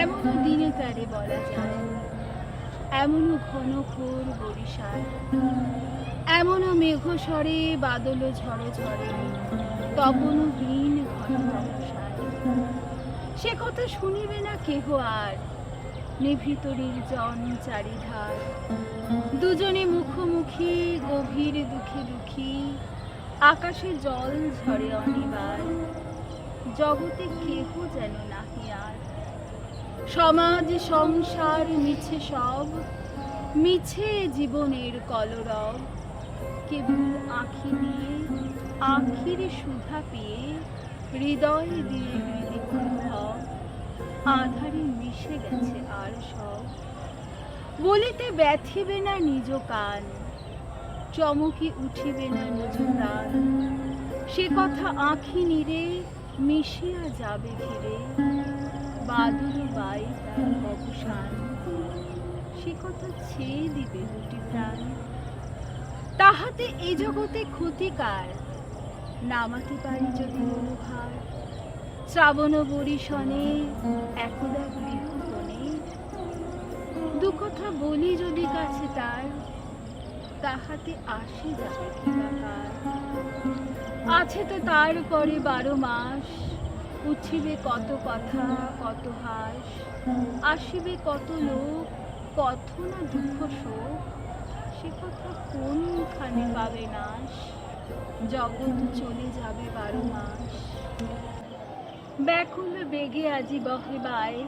এমনও দিনে তারে বলা যায়, এমনও ঘন ঘোর বরিশাল, এমনও মেঘ সরে বাদল ঝড়ে ঝড়ে তপনও হীন সে কথা শুনিবে না কেহ আর নিভৃতরির জন চারিধার। দুজনে মুখোমুখি, গভীর দুঃখে দুঃখী আকাশে জল ঝরে অনিবার। জগতে কেহ যেন নাহি আর। সমাজ সংসার মিছে সব, মিছে জীবনের কলরব। কেবল আঁখি দিয়ে, আখির সুধা পেয়ে হৃদয় দিয়ে ভাব আধারে মিশে গেছে আর সব। বলিতে ব্যথিবে না নিজ কান, চমকি উঠিবে না নিজ প্রাণ। সে কথা আঁখি নিরে মিশিয়া যাবে ঘিরে বাদুর বাই তার অবসান। সে কথা ছেয়ে দিবে দুটি প্রাণ। তাহাতে এ জগতে ক্ষতিকার নামাতে পারি যদি মনোভার শ্রাবণ বরিশনে একদা গৃহকনে দু কথা বলি যদি কাছে তার, তাহাতে আসে যাবে আছে তো তার পরে বারো মাস। উঠিবে কত কথা, কত হাস, আসিবে কত লোক, কত না দুঃখ শোক, সে কথা কোনখানে পাবে নাশ? জগৎ চলে যাবে বারো মাস। ব্যাকুল বেগে আজি বহে বায়,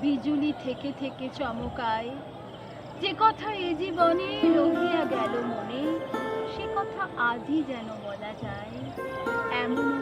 বিজুলি থেকে থেকে চমকায়। যে কথা এ জীবনে রহিয়া গেল মনে, সে কথা আজই যেন বলা যায়। এমন